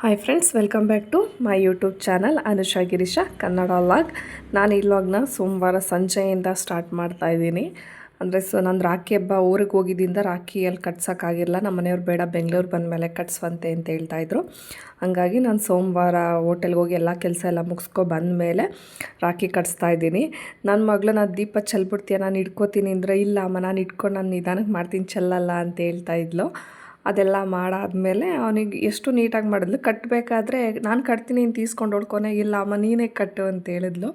Hi friends welcome back to my YouTube channel Anusha Girisha Kannada log ನಾನು ಈ ಲಾಗ್ನ ಸೋಮವಾರ ಸಂಜೆಯಿಂದ ಸ್ಟಾರ್ಟ್ ಮಾಡ್ತಾ ಇದ್ದೀನಿ. ಅಂದರೆ ಸೊ ನಾನು ರಾಖಿ ಹಬ್ಬ ಊರಿಗೆ ಹೋಗಿದ್ದಿಂದ ರಾಖಿಯಲ್ಲಿ ಕಟ್ಸೋಕ್ಕಾಗಿಲ್ಲ ನಮ್ಮ ಮನೆಯವ್ರು ಬೇಡ, ಬೆಂಗಳೂರು ಬಂದಮೇಲೆ ಕಟ್ಸುವಂತೆ ಅಂತ ಹೇಳ್ತಾಯಿದ್ರು ಹಾಗಾಗಿ ನಾನು ಸೋಮವಾರ ಹೋಟೆಲ್ಗೆ ಹೋಗಿ ಎಲ್ಲ ಕೆಲಸ ಎಲ್ಲ ಮುಗಿಸ್ಕೊ ಬಂದಮೇಲೆ ರಾಖಿ ಕಟ್ಸ್ತಾ ಇದ್ದೀನಿ. ನನ್ನ ಮಗಳು, ನಾನು ದೀಪ ಚೆಲ್ಬಿಡ್ತೀಯ, ನಾನು ಇಟ್ಕೋತೀನಿ ಅಂದರೆ, ಇಲ್ಲ ಅಮ್ಮ, ನಾನು ಇಟ್ಕೊಂಡು ನಾನು ನಿಧಾನಕ್ಕೆ ಮಾಡ್ತೀನಿ, ಚೆಲ್ಲಲ್ಲ ಅಂತ ಹೇಳ್ತಾ ಇದ್ಲು. ಅದೆಲ್ಲ ಮಾಡಾದಮೇಲೆ ಅವನಿಗೆ ಎಷ್ಟು ನೀಟಾಗಿ ಮಾಡಿದ್ಲು. ಕಟ್ಟಬೇಕಾದ್ರೆ ನಾನು ಕಟ್ತೀನಿ ಅಂತ ಈಸ್ಕೊಂಡು ಹೊಡ್ಕೊನೆ ಇಲ್ಲ, ಅಮ್ಮ ನೀನೇ ಕಟ್ಟು ಅಂತ ಹೇಳಿದ್ಲು.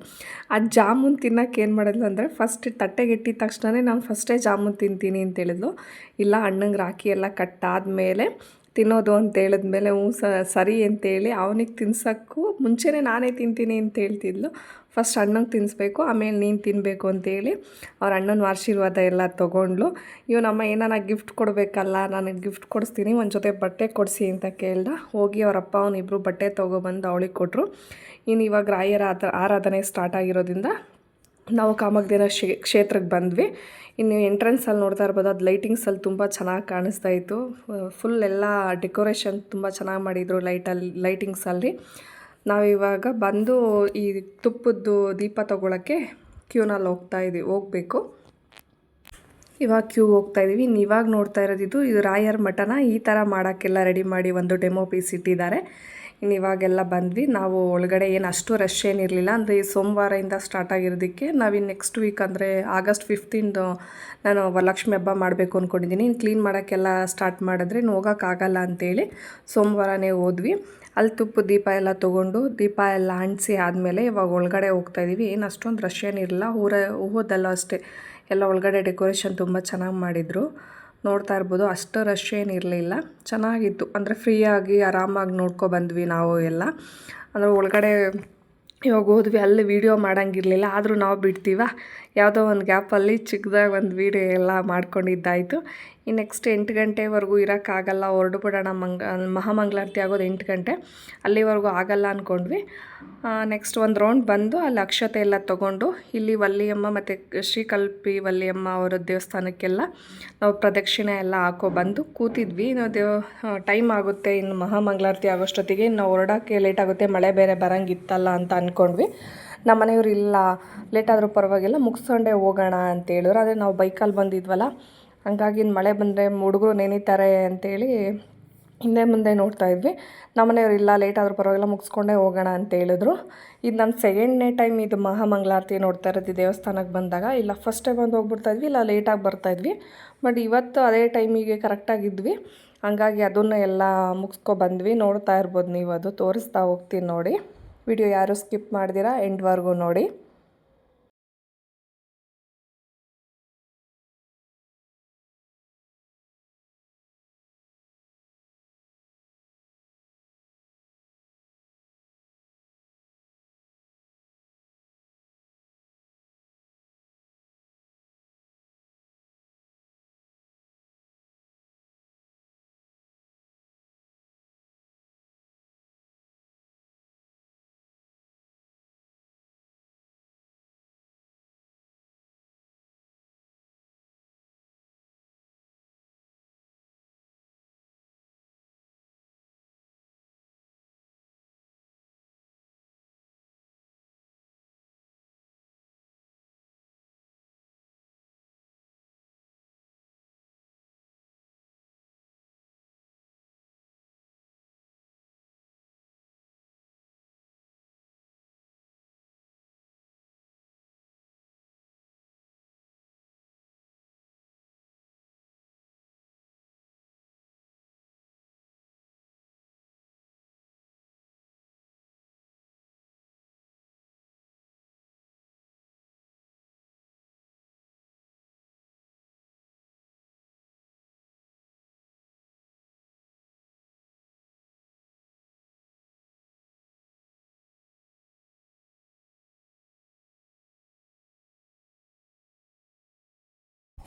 ಆ ಜಾಮೂನ್ ತಿನ್ನೋಕೆ ಏನು ಮಾಡಿದ್ಲು ಅಂದರೆ ಫಸ್ಟ್ ತಟ್ಟೆಗೆ ಇಟ್ಟಿದ ತಕ್ಷಣವೇ ನಾನು ಫಸ್ಟೇ ಜಾಮೂನ್ ತಿಂತೀನಿ ಅಂತ ಹೇಳಿದ್ಲು. ಇಲ್ಲ, ಅಣ್ಣಂಗೆ ರಾಖಿ ಎಲ್ಲ ಕಟ್ಟಾದಮೇಲೆ ತಿನ್ನೋದು ಅಂತ ಹೇಳಿದ್ಮೇಲೆ ಹ್ಞೂ ಸರಿ ಅಂತೇಳಿ ಅವನಿಗೆ ತಿನ್ಸೋಕ್ಕೂ ಮುಂಚೆನೇ ನಾನೇ ತಿಂತೀನಿ ಅಂತ ಹೇಳ್ತಿದ್ಲು. ಫಸ್ಟ್ ಅಣ್ಣಂಗೆ ತಿನ್ನಿಸ್ಬೇಕು ಆಮೇಲೆ ನೀನು ತಿನ್ನಬೇಕು ಅಂತೇಳಿ ಅವ್ರ ಅಣ್ಣನ ಆಶೀರ್ವಾದ ಎಲ್ಲ ತೊಗೊಂಡ್ಲು ಅಮ್ಮ ಏನಾನ ಗಿಫ್ಟ್ ಕೊಡಬೇಕಲ್ಲ ನನಗೆ ಗಿಫ್ಟ್ ಕೊಡಿಸ್ತೀನಿ, ಒಂದು ಜೊತೆ ಬಟ್ಟೆ ಕೊಡಿಸಿ ಅಂತ ಕೇಳ್ದ. ಹೋಗಿ ಅವರಪ್ಪ ಅವನಿಬ್ಬರು ಬಟ್ಟೆ ತೊಗೊಬಂದು ಅವಳಿಗೆ ಕೊಟ್ಟರು ಇನ್ನು ಇವಾಗ ರಾಯರ ಆರಾಧನೆ ಸ್ಟಾರ್ಟ್ ಆಗಿರೋದ್ರಿಂದ ನಾವು ಕಾಮಗ್ದಿನ ಕ್ಷೇತ್ರಕ್ಕೆ ಬಂದ್ವಿ. ಇನ್ನು ಎಂಟ್ರೆನ್ಸಲ್ಲಿ ನೋಡ್ತಾ ಇರ್ಬೋದು, ಅದು ಲೈಟಿಂಗ್ಸಲ್ಲಿ ತುಂಬ ಚೆನ್ನಾಗಿ ಕಾಣಿಸ್ತಾ ಇತ್ತು. ಫುಲ್ ಎಲ್ಲ ಡೆಕೋರೇಷನ್ ತುಂಬ ಚೆನ್ನಾಗಿ ಮಾಡಿದರು ಲೈಟಲ್ಲಿ ಲೈಟಿಂಗ್ಸಲ್ಲಿ ನಾವಿವಾಗ ಬಂದು ಈ ತುಪ್ಪದ್ದು ದೀಪ ತೊಗೊಳಕ್ಕೆ ಕ್ಯೂನಲ್ಲಿ ಹೋಗ್ತಾ ಇದ್ದೀವಿ ಹೋಗಬೇಕು. ಇವಾಗ ಕ್ಯೂ ಹೋಗ್ತಾ ಇದ್ದೀವಿ ಇವಾಗ ನೋಡ್ತಾ ಇರೋದಿದ್ದು ಇದು ರಾಯರ್ ಮಠನ ಈ ಥರ ಮಾಡೋಕ್ಕೆಲ್ಲ ರೆಡಿ ಮಾಡಿ ಒಂದು ಡೆಮೋ ಪೀಸ್ ಇಟ್ಟಿದ್ದಾರೆ. ಇನ್ನು ಇವಾಗೆಲ್ಲ ಬಂದ್ವಿ. ನಾವು ಒಳಗಡೆ ಏನು ಅಷ್ಟು ರಶ್ ಏನಿರಲಿಲ್ಲ. ಅಂದರೆ ಈ ಸೋಮವಾರದಿಂದ ಸ್ಟಾರ್ಟ್ ಆಗಿರೋದಕ್ಕೆ ನಾವಿನ್ನು ನೆಕ್ಸ್ಟ್ ವೀಕ್ ಅಂದರೆ ಆಗಸ್ಟ್ ಫಿಫ್ಟೀನ್ದು ನಾನು ವರಲಕ್ಷ್ಮಿ ಹಬ್ಬ ಮಾಡಬೇಕು ಅಂದ್ಕೊಂಡಿದ್ದೀನಿ ಇನ್ನು ಕ್ಲೀನ್ ಮಾಡೋಕ್ಕೆಲ್ಲ ಸ್ಟಾರ್ಟ್ ಮಾಡಿದ್ರೆ ಹೋಗೋಕ್ಕಾಗಲ್ಲ ಅಂತೇಳಿ ಸೋಮವಾರನೇ ಹೋದ್ವಿ. ಅಲ್ಲಿ ತುಪ್ಪ, ದೀಪ ಎಲ್ಲ ತೊಗೊಂಡು ದೀಪ ಎಲ್ಲ ಅಂಟಿಸಿ ಆದಮೇಲೆ ಇವಾಗ ಒಳಗಡೆ ಹೋಗ್ತಾಯಿದ್ದೀವಿ ಏನು ಅಷ್ಟೊಂದು ರಶ್ ಏನಿರಲಿಲ್ಲ. ಊರ ಹೋದಲ್ಲೂ ಅಷ್ಟೇ. ಎಲ್ಲ ಒಳಗಡೆ ಡೆಕೋರೇಷನ್ ತುಂಬ ಚೆನ್ನಾಗಿ ಮಾಡಿದರು. ನೋಡ್ತಾ ಇರ್ಬೋದು. ಅಷ್ಟು ರಶ್ ಏನಿರಲಿಲ್ಲ ಚೆನ್ನಾಗಿತ್ತು. ಅಂದರೆ ಫ್ರೀಯಾಗಿ ಆರಾಮಾಗಿ ನೋಡ್ಕೊ ಬಂದ್ವಿ ನಾವು ಎಲ್ಲ. ಅಂದರೆ ಒಳಗಡೆ ಇವಾಗ ಹೋದ್ವಿ, ಅಲ್ಲಿ ವೀಡಿಯೋ ಮಾಡೋಂಗಿರಲಿಲ್ಲ. ಆದರೂ ನಾವು ಬಿಡ್ತೀವ? ಯಾವುದೋ ಒಂದು ಗ್ಯಾಪಲ್ಲಿ ಚಿಕ್ಕದಾಗಿ ಒಂದು ವೀಡಿಯೋ ಎಲ್ಲ ಮಾಡ್ಕೊಂಡಿದ್ದಾಯಿತು. ಈ ನೆಕ್ಸ್ಟ್ ಎಂಟು ಗಂಟೆವರೆಗೂ ಇರೋಕ್ಕಾಗಲ್ಲ ಹೊರಡು ಬಿಡೋಣ ಮಂಗ, ಮಹಾಮಂಗಳಾರತಿ ಆಗೋದು ಎಂಟು ಗಂಟೆ, ಅಲ್ಲಿವರೆಗೂ ಆಗಲ್ಲ ಅಂದ್ಕೊಂಡ್ವಿ ನೆಕ್ಸ್ಟ್ ಒಂದು ರೌಂಡ್ ಬಂದು ಅಲ್ಲಿ ಅಕ್ಷತೆ ಎಲ್ಲ ತೊಗೊಂಡು, ಇಲ್ಲಿ ವಲ್ಲಿಯಮ್ಮ ಮತ್ತು ಶ್ರೀಕಲ್ಪಿ ವಲ್ಲಿಯಮ್ಮ ಅವರ ದೇವಸ್ಥಾನಕ್ಕೆಲ್ಲ ನಾವು ಪ್ರದಕ್ಷಿಣೆ ಎಲ್ಲ ಹಾಕೋ ಬಂದು ಕೂತಿದ್ವಿ. ಇನ್ನು ದೇವ ಟೈಮ್ ಆಗುತ್ತೆ, ಇನ್ನು ಮಹಾಮಂಗಳಾರತಿ ಆಗೋಷ್ಟೊತ್ತಿಗೆ ನಾವು ಹೊರಡೋಕ್ಕೆ ಲೇಟ್ ಆಗುತ್ತೆ, ಮಳೆ ಬೇರೆ ಬರೋಂಗಿತ್ತಲ್ಲ ಅಂತ ಅಂದ್ಕೊಂಡ್ವಿ ನಮ್ಮ ಮನೆಯವ್ರು ಇಲ್ಲ ಲೇಟಾದರೂ ಪರವಾಗಿಲ್ಲ, ಮುಗಿಸ್ಕೊಂಡೇ ಹೋಗೋಣ ಅಂತ ಹೇಳಿದ್ರು. ಆದರೆ ನಾವು ಬೈಕಲ್ಲಿ ಬಂದಿದ್ವಲ್ಲ ಹಂಗಾಗಿ ಮಳೆ ಬಂದರೆ ಹುಡುಗರು ನೆನೀತಾರೆ ಅಂತೇಳಿ ಹಿಂದೆ ಮುಂದೆ ನೋಡ್ತಾ ಇದ್ವಿ. ನಮ್ಮನೆಯವ್ರು ಇಲ್ಲ ಲೇಟ್ ಆದರೂ ಪರವಾಗಿಲ್ಲ, ಮುಗಿಸ್ಕೊಂಡೇ ಹೋಗೋಣ ಅಂತ ಹೇಳಿದ್ರು. ಇದು ನಾನು ಸೆಕೆಂಡ್ನೇ ಟೈಮ್ ಇದು ಮಹಾಮಂಗಳಾರತಿ ನೋಡ್ತಾ ಇರೋದು ದೇವಸ್ಥಾನಕ್ಕೆ ಬಂದಾಗ. ಇಲ್ಲ ಫಸ್ಟ್ ಟೈಮ್ ಬಂದು ಹೋಗ್ಬಿಡ್ತಾ ಇದ್ವಿ, ಇಲ್ಲ ಲೇಟಾಗಿ ಬರ್ತಾಯಿದ್ವಿ ಬಟ್ ಇವತ್ತು ಅದೇ ಟೈಮಿಗೆ ಕರೆಕ್ಟಾಗಿದ್ವಿ ಹಂಗಾಗಿ ಅದನ್ನು ಎಲ್ಲ ಮುಗಿಸ್ಕೊ ಬಂದ್ವಿ. ನೋಡ್ತಾ ಇರ್ಬೋದು ನೀವು ಅದು. ತೋರಿಸ್ತಾ ಹೋಗ್ತೀನಿ ನೋಡಿ. ವಿಡಿಯೋ ಯಾರು ಸ್ಕಿಪ್ ಮಾಡಿದಿರಾ ಎಂಡ್ವರೆಗೂ ನೋಡಿ.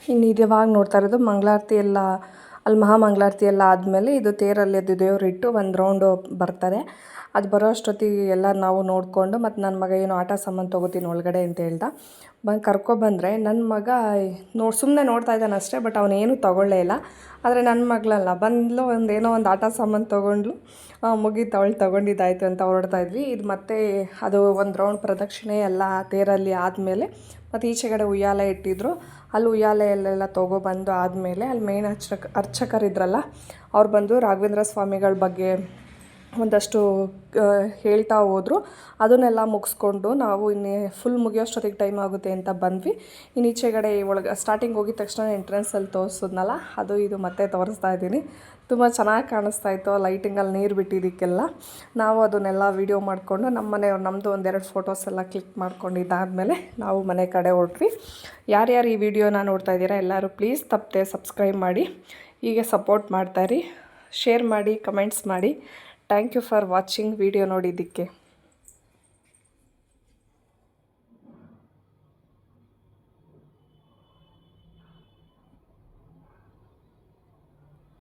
ಇನ್ನು ಇದು ನೋಡ್ತಾ ಇರೋದು ಮಂಗಳಾರತಿ ಎಲ್ಲ, ಅಲ್ಲಿ ಮಹಾಮಂಗಳಾರತಿ ಎಲ್ಲ ಆದಮೇಲೆ ಇದು ತೇರಲ್ಲಿ ಅದು ದೇವರಿಟ್ಟು ಒಂದು ರೌಂಡು ಬರ್ತಾರೆ. ಅದು ಬರೋ ಅಷ್ಟೊತ್ತಿಗೆ ಎಲ್ಲ ನಾವು ನೋಡಿಕೊಂಡು ಮತ್ತು ನನ್ನ ಮಗ ಏನು ಆಟ ಸಾಮಾನು ತೊಗೋತೀನಿ ಒಳಗಡೆ ಅಂತ ಹೇಳ್ದ. ಬಂದು ಕರ್ಕೊಬಂದರೆ ನನ್ನ ಮಗ ನೋಡಿ ಸುಮ್ಮನೆ ನೋಡ್ತಾ ಇದ್ದಾನೆ ಅಷ್ಟೇ, ಬಟ್ ಅವನೇನು ತೊಗೊಳ್ಳೇ ಇಲ್ಲ. ಆದರೆ ನನ್ನ ಮಗಳಲ್ಲ, ಬಂದ್ಲು ಒಂದು ಏನೋ ಒಂದು ಆಟ ಸಾಮಾನು ತೊಗೊಂಡ್ಲು. ಮುಗೀತು ಅವಳು ತೊಗೊಂಡಿದ್ದಾಯಿತು ಅಂತ ಹೊರಡ್ತಾ ಇದ್ವಿ. ಇದು ಮತ್ತೆ ಅದು ಒಂದು ರೌಂಡ್ ಪ್ರದಕ್ಷಿಣೆ ಎಲ್ಲ ತೇರಲ್ಲಿ ಆದಮೇಲೆ ಮತ್ತು ಈಚೆಗಡೆ ಉಯ್ಯಾಲೆ ಇಟ್ಟಿದ್ರು. ಅಲ್ಲಿ ಉಯ್ಯಾಲೆಯಲ್ಲೆಲ್ಲ ತೊಗೊಬಂದು ಆದಮೇಲೆ ಅಲ್ಲಿ ಮೇನ್ ಅರ್ಚಕ, ಅರ್ಚಕರಿದ್ರಲ್ಲ, ಅವ್ರು ಬಂದು ರಾಘವೇಂದ್ರ ಸ್ವಾಮಿಗಳ ಬಗ್ಗೆ ಒಂದಷ್ಟು ಹೇಳ್ತಾ ಹೋದರು. ಅದನ್ನೆಲ್ಲ ಮುಗಿಸ್ಕೊಂಡು ನಾವು ಇನ್ನೇ ಫುಲ್ ಮುಗಿಯೋಷ್ಟೊತ್ತಿಗೆ ಟೈಮ್ ಆಗುತ್ತೆ ಅಂತ ಬಂದ್ವಿ. ಇನ್ನು ಈಚೆಗಡೆ ಒಳಗೆ ಸ್ಟಾರ್ಟಿಂಗ್ ಹೋಗಿದ ತಕ್ಷಣ ಎಂಟ್ರೆನ್ಸಲ್ಲಿ ತೋರಿಸೋದ್ನಲ್ಲ, ಅದು ಇದು ಮತ್ತೆ ತೋರಿಸ್ತಾ ಇದ್ದೀನಿ. ತುಂಬ ಚೆನ್ನಾಗಿ ಕಾಣಿಸ್ತಾ ಇತ್ತು ಲೈಟಿಂಗಲ್ಲಿ ನೀರು ಬಿಟ್ಟಿದ್ದಕ್ಕೆಲ್ಲ. ನಾವು ಅದನ್ನೆಲ್ಲ ವೀಡಿಯೋ ಮಾಡಿಕೊಂಡು ನಮ್ಮ ಮನೆಯವ್ರು ನಮ್ಮದು ಒಂದೆರಡು ಫೋಟೋಸ್ ಎಲ್ಲ ಕ್ಲಿಕ್ ಮಾಡ್ಕೊಂಡು ಇದಾದಮೇಲೆ ನಾವು ಮನೆ ಕಡೆ ಹೊರಟ್ವಿ. ಯಾರ್ಯಾರು ಈ ವಿಡಿಯೋನ ನೋಡ್ತಾ ಇದ್ದೀರಾ ಎಲ್ಲರೂ ಪ್ಲೀಸ್ ತಪ್ಪದೆ ಸಬ್ಸ್ಕ್ರೈಬ್ ಮಾಡಿ, ಹೀಗೆ ಸಪೋರ್ಟ್ ಮಾಡ್ತಾಯಿರಿ ಶೇರ್ ಮಾಡಿ ಕಮೆಂಟ್ಸ್ ಮಾಡಿ. Thank you for watching video ನೋಡಿದ್ದಕ್ಕೆ.